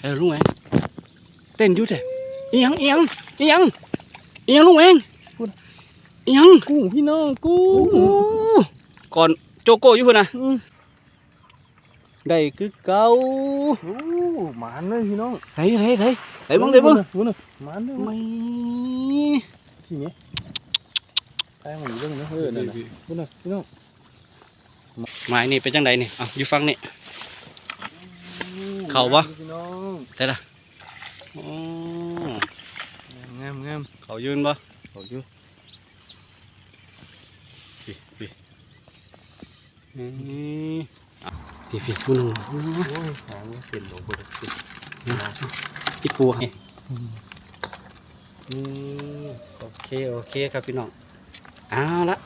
เออลุงแหวงเต้นอยู่แต่อีหยังอีหยังอีหยังอีหยังลุงแหวงอีหยังกุ้งพี่น้องกุ้โอ้งโหก่อนโจโก้อยู่พุ่นนะอืมได้คือเก่าโอ้หมานเลยพี่น้องเฮ้ยเฮ้ยเฮ้ยเฮ้ยมึงเดี๋ยวมึงบุ้งหมานเลยไม่ทีนี้แป้งมันอยู่เรื่องนี้เออนั่นน่ะบุ้งน่ะพี่น้องหมายนี่เป็นจังไดนี่อะอยู่ฟังนี่ เข้าปะ พี่น้องได้ละโอ้งามงามเขายืนบ่เขาอยู่พี่พี่นี่อะพี่พี่คุณลุงโอ้ยหางเปลี่ยนหลงไปเลยติดอีปูให้อืมนี่โอเคโอเคครับพี่น้องเอาละ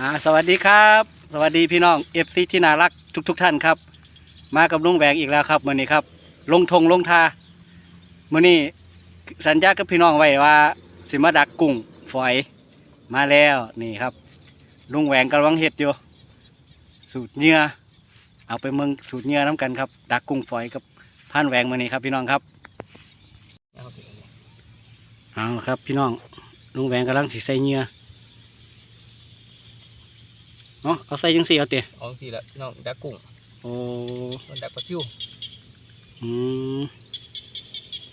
อ่าสวัสดีครับ สวัสดีพี่น้องเอฟซีที่น่ารักทุกทุกๆท่านครับ มากับลุงแหวงอีกแล้วครับมื่อนี้ครับ ลงทงลงทามื่อนี้สัญญากับพี่น้องไว้ว่า สิมาดักกุ้งฝอยมาแล้วนี่ครับ ลุงแหวงกำลังเห็ดอยู่ สูตรเหงื่อเอาไปเมืองสูตรเหงื่อน้ำกันครับ ดักกุ้งฝอยกับผ่านแหวงมื่อนี้ครับพี่น้องครับเอาครับพี่น้องลุงแหวงกำลังสิใส่เหงื่อเนาะเอาใส่ยังสี่เอาเตะเอาสิละพี่น้องดักกุ้ง โอ้มันดักปลาซิวอืม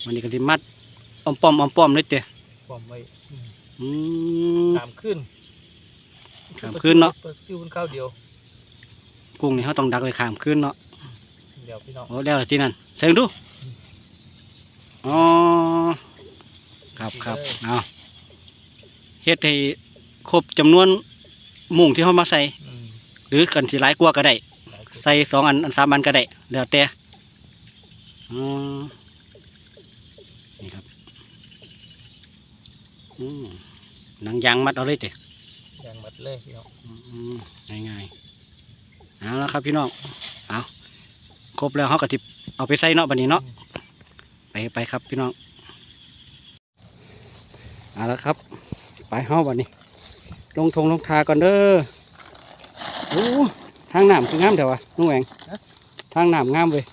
วันนี้ก็สิมัดอมป้อมอมป้อมเลยเตะความไว้อืมอืมตามขึ้นตามขึ้นเนาะปลาซิวมันข้าวเดียว กุ้งนี่เขาต้องดักไว้ข้ามคืนเนาะเดี๋ยวพี่น้องโอ้แล้วล่ะที่นั่นใส่ดูอ๋อครับครับเอาเฮ็ดให้ครบจำนวนมุ้งที่เขามาใส่อืมหรือกันสิหลายกว่าก็ได้หลายคน ใส่สองอันอันสามอันก็ได้แล้วแต่อ๋อนี่ครับอืมหนังยางมัดเอาเลยเตะอย่างหมดเลยพี่น้องง่ายง่ายๆเอาแล้วครับพี่น้องเอาครบแล้วเขาก็ทิเอาไปใส่เนาะบันนี้เนาะไปไปครับพี่น้องเอาแล้วครับ ไปเฮาบันนี้ ลงทงลงทาก่อนเด้อโอ้ ทางน้ำคืองามเถอะวะนุ่งแหวงทางน้ำงามเว้ย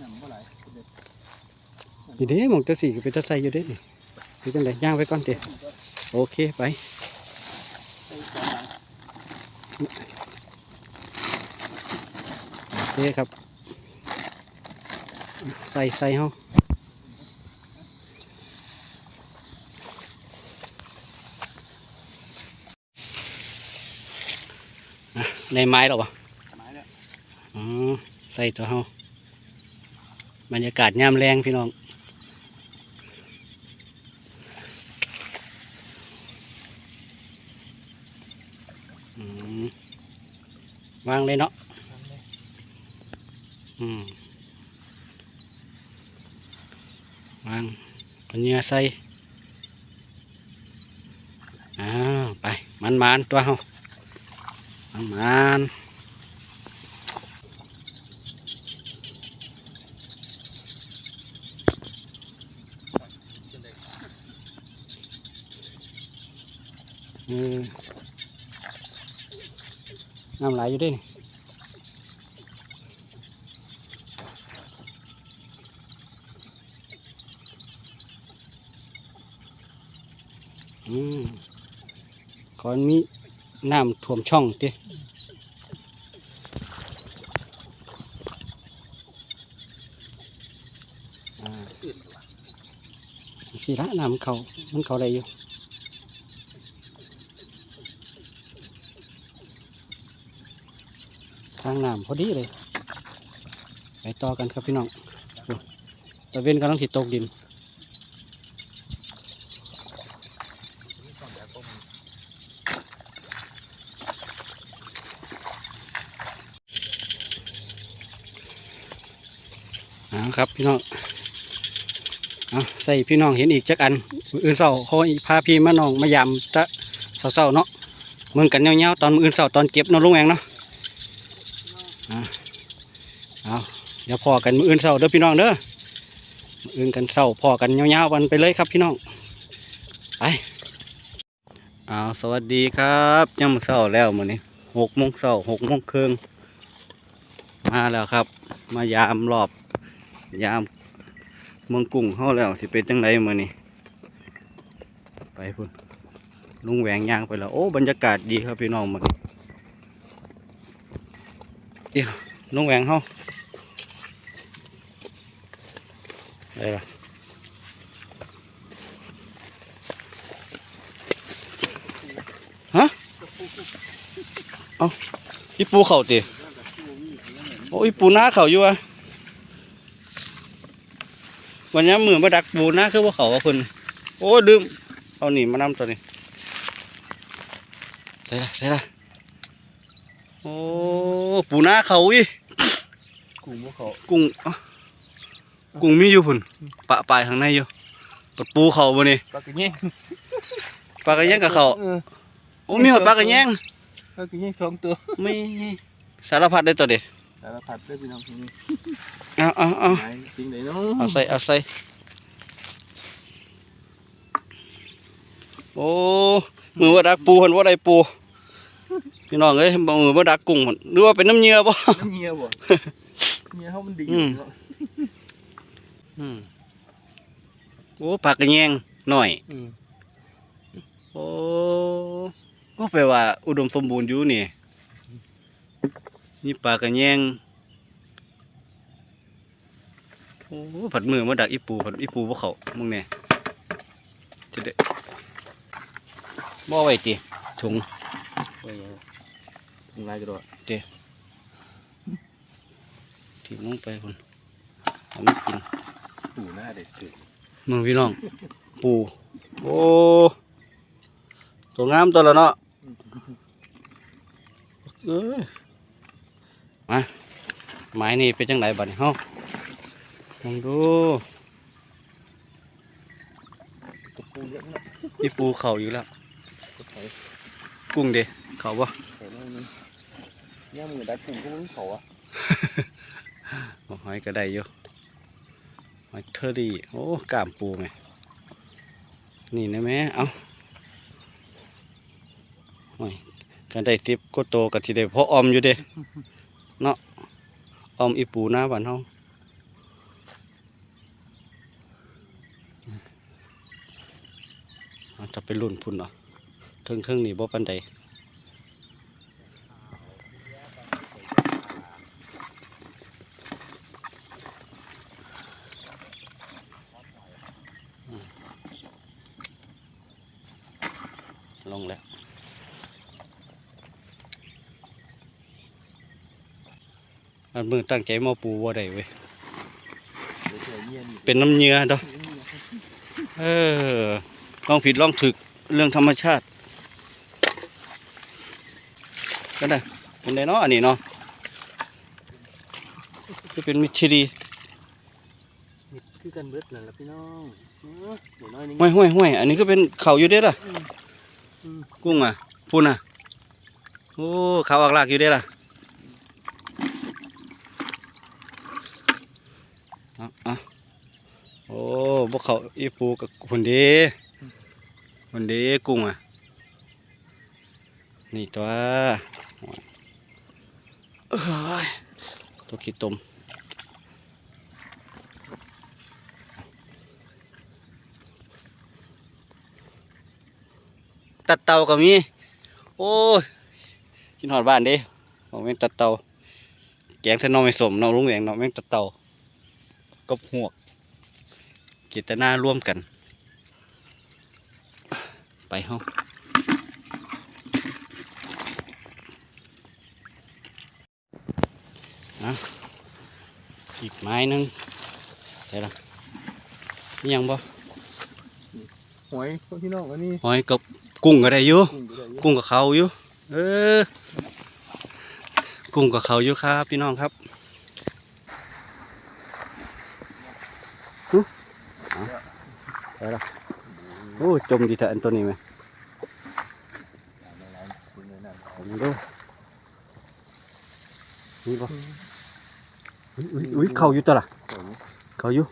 น้ำบ่ไหลเด็ดนี่เด้หมองจะสี่ก็เป็นตะใส่อยู่เด้นี่คือจังไดย่างไปก่อนเด้โอเคไปไปสองหลังโอเคครับ ใส่ใส่เฮาอะ ในไม้หรอวะไม้แล้วอ๋อใส่ตัวเฮาบรรยากาศยามแรงพี่น้องอืมวางเลยเนาะทำเลยอืมวางเอาเหงื่อใส่อ้าวไปมันมานๆตัวเฮา มันมานๆเออน้ำไหลอยู่เด้วยนี่อืมก่อนมีน้ำท่วมช่องเต้อ่า ตื่นว่ะ สีละน้ำเขามันเขาอะได้อยู่ทางน้ำพอดีเลย ไปต่อกันครับพี่น้องตะเวนกำลังติดตกดินนี่ต้องดักกุ้งอ่าครับพี่น้อง ใส่พี่น้องเห็นอีกจักอันมืออื่นเสาเขาพาพี่มาน้องมายามตะเสาๆเนาะเมือนกันเงี้ยวๆตอนมืออื่นเสาตอนเก็บเนาะลุงแองเนาะอะเอาเดี๋ยวพอกันมืออื่นเสาเด้อพี่น้องเด้อมืออื่นกันเสาพอกันเงี้ยวๆวันไปเลยครับพี่น้องไปเอาสวัสดีครับยังเสาแล้วมื้อนี้หกโมงเสาหกโมงครึ่งมาแล้วครับ มายามรอบยาม เมืองกุ้งเข้าแล้วที่เป็นจังไรมือนี่ไปพุ่นลุงแหวงยางไปแล้ว โอ้บรรยากาศดีครับพี่น้องมันเดี๋ยวลุงแหวงเข้าอะไรล่ะฮะเอาอีปูเข่าตีโอ้อีปูหน้าเข่าอยู่อะ วันนี้มือมาดักปูนะคือว่าเขาว่าคนโอ้ลืมเอาหนีมานำตัวนี้ใช่ละใช่ละโอ้ปูนาเขาอีกุ้งพวกเขากุ้งอ๊ะกุ้งมีอยู่พุ่นปะปลายข้างในอยู่ปัดปูเขาบ่นี่ปลากระแยงปลากระแยงกับเขาเออโอ้มีหอดปลากระแยงปลากระแยงสองตัวไม่สารพัดได้ตัวเดียว สารพัดเลยพี่น้องที่นี่เอาเอาเอาไหนจริงไหนเนาะเอาใส่เอาใส่โอ้มือว่าดักปูเพิ่นว่าได้ปูพี่น้องเอ้ยมือว่าดักกุ้งพุ่นหรือว่าเป็นน้ำเหยื่อบ่น้ำเงียบ่เงียเขามันดีอืมเนาะอืมโอ้ปากกระแยงหน่อยอืมโอ้ก็แปลว่า อุดมสมบูรณ์อยู่นี่ นี่ปลากระแยงโอ้ผัดมือมาดักอีปูผัดอีปูพวกเขามึงเนี่ยจะได้บ่ไว้ติถุงไปเอาทำลายกระโดดถิ่มลงไปคนเอาไม่กินปูหน้าเด็ดสุดมึงพี่น้อง ปูโอ้ตัวงามตัวละเนาะเอ้ย มาไม้นี่เป็นจังไรบัดนี้เฮาลองดูตัวปูเยอะนะอีปูเข่าอยู่แล้วตัวไข่กุ้งเด้เข่าบ่ไข่น้อยนึงย่ามือได้ปูก็มึงเขาอะบ่หอยก็ได้อยู่หอยเทอรี่โอ้กล้ามปูไหมนี่นะแม่เอาหอยกันได้ติบก็โตกับที่ได้เพราะออมอยู่เด้ เนาะออมอีปูหน้าบ้านเฮาจะไปรุ่นพุ่นเนาะเทิงเทิงๆนี่บ่ปันใด อันมือตั้งใจมาปูว่าได้เว้ยเดี๋ยวเจอเงียนเป็นน้ำเหนื้อเด้อเออลองผิดลองถึกเรื่องธรรมชาติ ก็ได้เป็นไดเนาะอันนี้เนาะจะเป็นมิตรที่ดีนี่คือกันเบิดนั่นแหละพี่น้องเออเดี๋ยวน้อยนึงห้วยห้วยห้วยอันนี้ก็เป็นเขาอยู่เด้ล่ะอืมอืมกุ้งอะพูนอะ โอ้เขาออกลากอยู่เด้ล่ะเอาเอาโอ้ พวกเขาอีปูกับคนเดีคนเดีกุ้งอะ นี่ตัวเอ้ยตัวขี้ตมตัดเตาก็มี โอ้ยกินหอดบ้านเด้บอกแม่งตัดเตา แกงทะนองไม่สมนองลุงแหวงนองแม่งตัดเตากับหวก เจตนาร่วมกัน ไปห้องนะอีกไม้หนึงได้ละนี่ยังบ่หอยพี่น้องอันนี้หอยกับกุ้งก็ได้อยู่กุ้งอยู่ได้เยอะกุ้งกับเขาอยู่เออกุ้งกับเขาอยู่ครับ พี่น้องครับหึเอา ไปละโอ้จมดีแต่อันตัวนี้ไหมผมดูนี่ปะอุ้ยอุ้ยอุ้ยเขาอยู่ตัวละเขาอยู่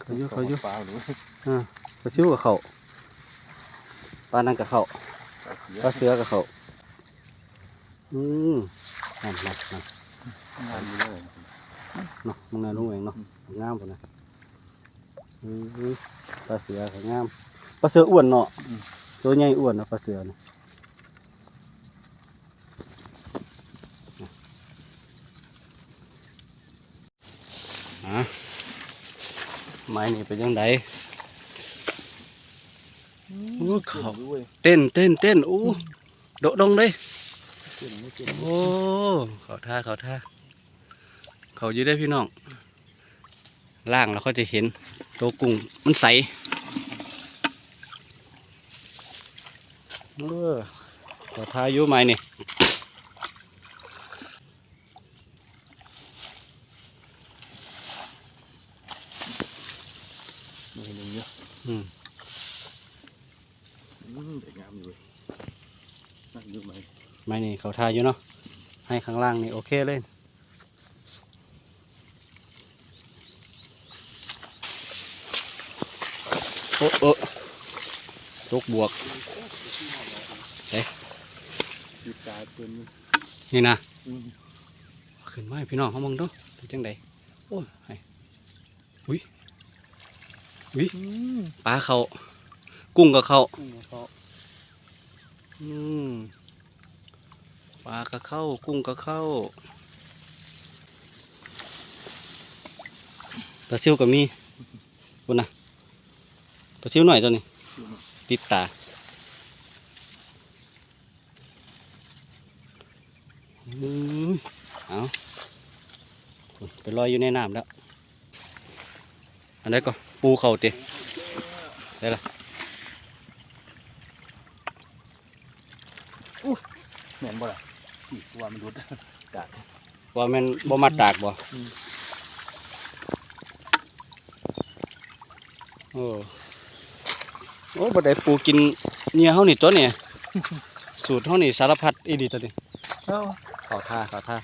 เขาอยู่เขาอยู่ปลาหรืออ่าปลาชิวกับเขาปลานั่งกับเขาปลาเสือกับเขาอืมนั่นนั่นนั่นนอยู่นมึงน่ารู้เองเนาะงามพุ่นนะอือ ปลาเสือก็งามปลาเสืออ้วนเนาะตัวใหญ่อ้วนเนาะปลาเสือน่ะอะไม้นี่เป็นยังไงโอ้เขาด้วยเต้นเต้นเต้นโอ้โดดดงเลยเก่งไม่เก่งโอ้เขาท่าเขาท่าเขาอยู่ได้พี่น้อง ล่างแล้วก็จะเห็นตัวกุ้งมันใสเออเขาท่าอยู่ไหมนี่มีหนึ่งเยอะอืมอืมแต่งามอยู่เลยนั่งอยู่ไหมไหมนี่เขาท่าอยู่เนาะให้ข้างล่างนี่โอเคเลย โอ้โอ้ตกบวกติดตาเพิ่นนี่นะขึ้นมาให้พี่น้องเขามองดูเป็นจังไดโอ้ยอุ้ยอุ้ยปลาเขากุ้งกับเขาอืมปลากับเข้า กุ้งกับเข้าปลาซิวกับมีบุญนะ ปลาซิวหน่อยตัวนี้ติดตาอุ้ยเอาพุ่นไปลอยอยู่ในน้ำแล้ว อันนี้ก็ปูเข่าติได้ละแม่นบ่ล่ะอีกว่ามันรุดกาดว่าแมันบ่มาตากบ่อืมโอ้ โอ้บ่ได้ปูกินเนียเฮานี่ตัวเนี่ยสูตรเฮานี่สารพัดอีหลีตัวนี้เอ้าเข้าท่าเข้าท่า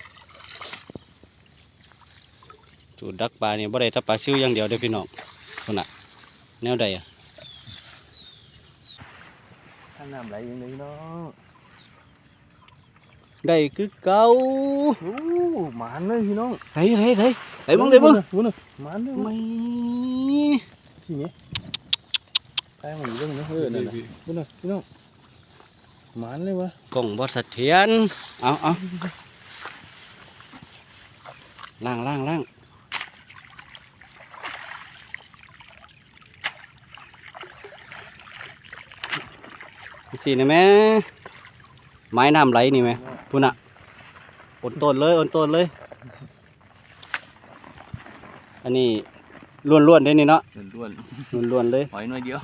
สูตรดักปลานี่บ่ได้แต่ปลาซิวอย่างเดียวเด้อพี่น้องพุ่นน่ะแนวใดอะถ้าน้ำไหลยังไงเนาะได้คือเก่าโอ้หมานเลยพี่น้องไดไดไดไดเบิ่งได้เบิ่งวุ้นหมานเลยไม่ทีนี้ ใต้มันอยู่เรื่องนี้เออนั่นน่ะวุ้นพี่น้องหมานเลยวะกล้องบ่เสถียรเอาเอาล่างล่างล่างสินะแม่ไม้น้ำไหลนี่ไหมพุ่นอะอดต้นเลยอดต้นเลย อันนี้ ล้วนๆได้นี่เนาะล้วนล้วนๆเลยๆหอยน้อยเดียว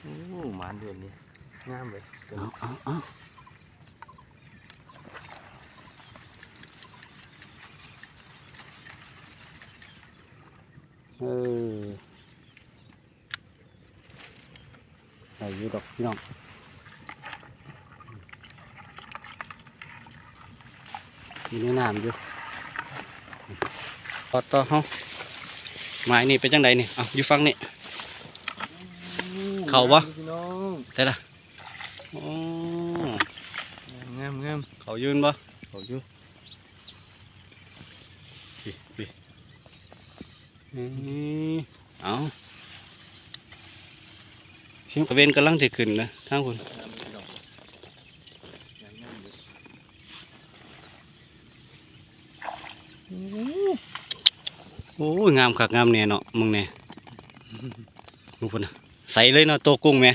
โอ้หมานเดือนนี้งามเลยเอาเอาเอาเออใส่อยู่ดอกพี่น้องอยู่ในน้ำอยู่ต่อต่อเฮา ไม้นี่เป็นจังไดนี่เอาอยู่ฟังนี่ เข้าบ่พี่น้องได้ละโอ้งามงามเขายืนบ่เขาอยู่พี่พี่นี่เอาเสียงกระเวนกำลังจะขึ้นนะทางคุณ งามพี่น้องงามงามเลยอืม โอ้ยงามคักงามแน่เนาะมึงแน่มึงพุ่นนะใส่เลยเนาะตัวกุ้งแม่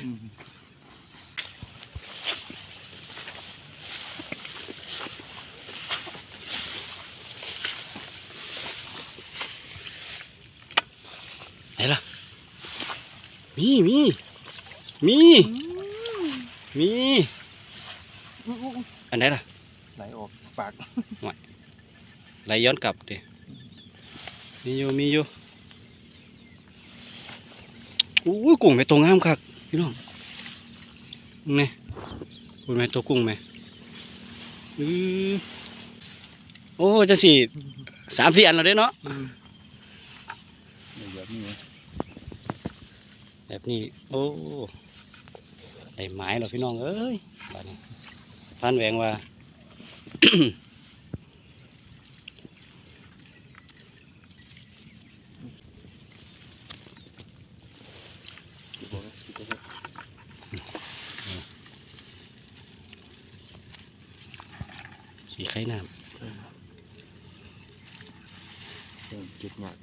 ไหนล่ะมีมีมีมีอื้ออื้ออื้ออันไหนล่ะไหลออกปากไหลย้อนกลับดิ มีอยู่มีอยู่อู้ยกุ้งไปตัวงามคักพี่น้องนี่คุณแม่ตัวกุ้งแม่อือโอ้จังสี่สามสี่อันแล้วเด้เนาะเดี๋ยวแบบนี้นะแบบนี้ โอ้ได้หมายแล้วพี่น้องเอ้ยบาดนี้พันแหวงว่า สีไข่น้จิบหนัก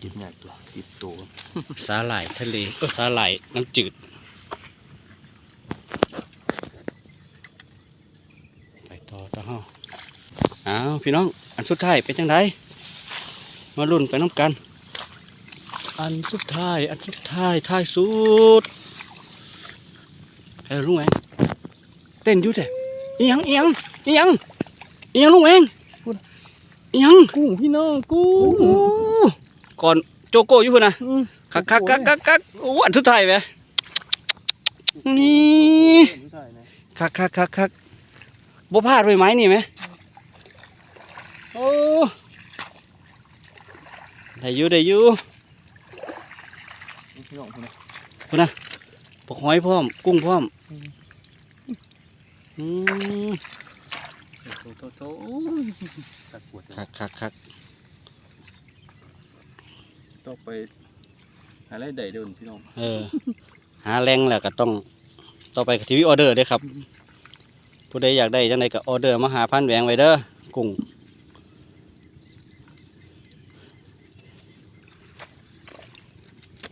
จิบหนักตัวจิบตัวสาหร่ายทะเลเออสาหร่ายน้ำจืดไปต่อต่อเฮาอ้าวพี่น้อง อันสุดท้ายเป็นจังไดมาลุ้นไปน้ำกัน อันสุดท้าย อันสุดท้ายท้ายสุดเออลุงแหวงเต้นยู่แต่ อีหยังอีหยังอีหยังอีหยังลุงแหวงอีหยังกุ้งพี่น้องกุ้โอ้งโหก่อนโจโก้อยู่พุ่นนะอืมคักคักคักคักคักโอ้อันสุดท้ายไหมนี่ไม่ได้นะคักคักคักคักบ่พลาดไว้ไหมนี่ไหมโอ้ได้อยู่ได้อยู่พี่น้องคนนี้พุ่นนะปกหอยพร้อม กุ้งพร้อม อืมโตโตโตตัดปวดคักคักคักต้องไปหาอะไรใดเดินพี่น้องเออ หาแรงแล้วก็ต้อง ต่อไปทีวีออเดอร์เด้อครับ ผู้ใดอยากได้จังไดก็ออเดอร์มาหาพันแหวงไว้เด้อกุ้ง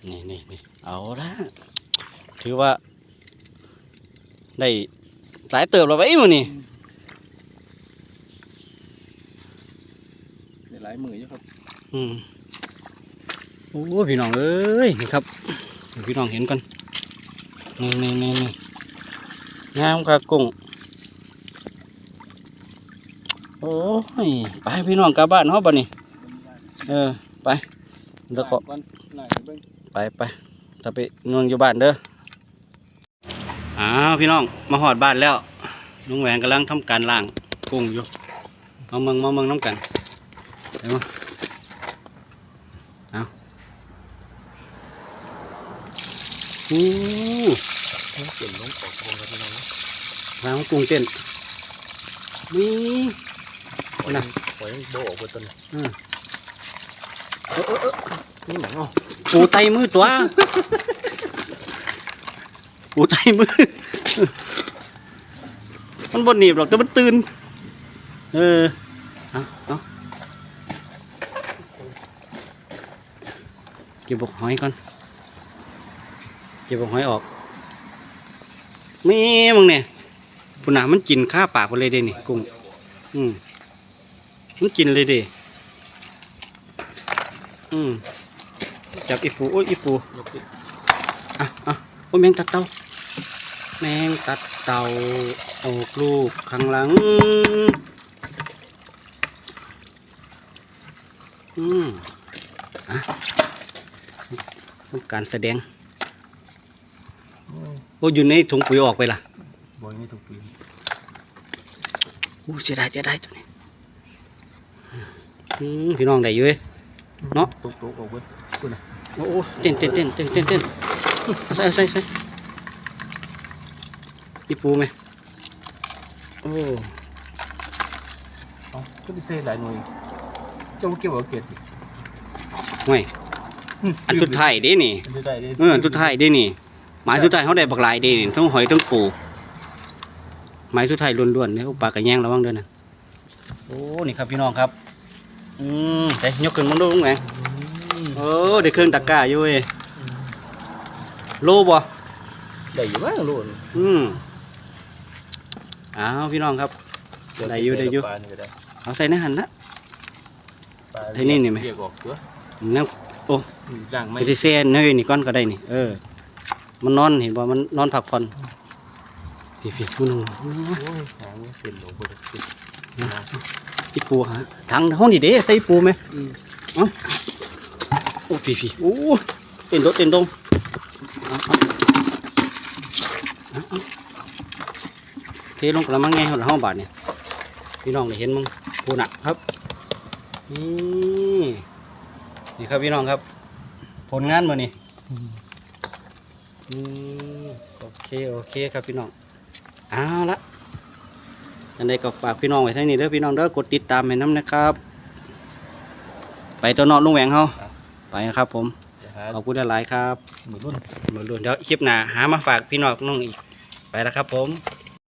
นี่นี่นี่เอาละถือว่าได้ หลายเติบแล้วไว้มื้อนี่ในหลายมืออยู่ครับ อืมโอ้พี่น้องเอ้ยนี่ครับให้พี่น้องเห็นกันนี่นี่นี่นี่งามครับกุ้งโอ้ยไปพี่น้องกลับบ้านเฮาบัดนี้เออไปแล้วก็วันหน่อยเบิ่งไปไปถ้าไปเมืองอยู่บ้านเด้อ อ้าวพี่น้องมาหอดบ้านแล้วลุงแหวงกำลังทำการล้างกุ้งอยู่มาเมืองมาเมืองน้ำกันเดี๋ยวมาเอาอู้ต้องเปลี่ยนลงออกกองครับพี่น้องล้างกุ้งเต้นนี่ปล่อยปล่อยโบออกไปต้นอืมนี่หนังอ๋อปูไตมือตัว ปูไตมือ มันบนหนีบหรอกแต่มันตื่น เออเอาเอาเก็บบกหอยก่อน เก็บบกหอยออกมีมึงเนี่ยปุนามันกินข้าปากไปเลยเด้นี่กุ้ง อืมมันกินเลยเด้อืมจับอีปูโอ้ยอีปูอะอะโอ้ยแมงตัดเตา แมงตัดเตาออกลูกข้างหลัง อืมอะทำการแสดง โอ้ยอยู่ในถุงปุ๋ยออกไปล่ะบอยไม่ถูกปีนโอ้เสียดายเสียดายตัวนี้อืมพี่น้องได้อยู่เว้ยเนาะตกตกออกเว้ยคุณน่ะโอ้โอ้เต้นเต้นเต้นเต้นเต้นเต้นเอาใส่เอาใส่ใส่ อีปูไหมโอ้เอาก็ไปเซ่หลายหน่วยเจ้าเก็บเอาเก็บดิห่วยอันสุดท้ายเด้นี่อันสุดท้ายดิเอออันสุดท้ายเด้นี่หมายสุดท้ายเขาได้บักหลายเด้นี่ทั้งหอยทั้งปูหมายสุดท้ายล้วนๆเนี่ยปลากระแยงระวังด้วยนะโอ้นี่ครับพี่น้องครับ อืมแต่ยกขึ้นมันดูตรงไหนอืมโอ้ได้เครื่องตะกร้าอยู่เว้ยโลบ่ได้อยู่บ้างโลนอืม อ้าวพี่น้องครับ ได้อยู่ได้อยู่ ปลานี่ก็ได้เอาใส่ในหันละ ปลาไอ้นี่นี่ไหม เรียกออกตัวนั่งโอ้อืมย่างไม่ ไปที่เซนเฮ้ยนี่ก้อนก็ได้นี่ เออ มันนอนเห็นบ่มันนอนพักผ่อนพี่พี่มึงโอ้ยหางมันเป็นโหลบ่ได้ขึ้นอีปูฮะถังห้องนี่เด้ใส่อีปูไหมอืมโอ้พี่พี่โอ้เต้นโดดเต้นดงเอาเอาเอาเอา เทลงกระมังไงหัวห้องบาทเนี่ยพี่น้องได้เห็นมั้งปูหนักครับนี่นี่ครับพี่น้องครับ ผลงานมานี่อืมโอเคโอเคครับพี่น้องเอาละอันใดก็ฝากพี่น้องไว้เท่านี้เด้อพี่น้องเด้อกดติดตามให้น้ำนะครับ ไปตัวนอนลุงแหวงเฮาไปนะครับผมเดี๋ยวหาขอบคุณหลายๆครับหมือรุ่นมาลุ้นเดี๋ยวคลิปหน้าหามาฝากพี่น้องน้องอีกไปแล้วครับผม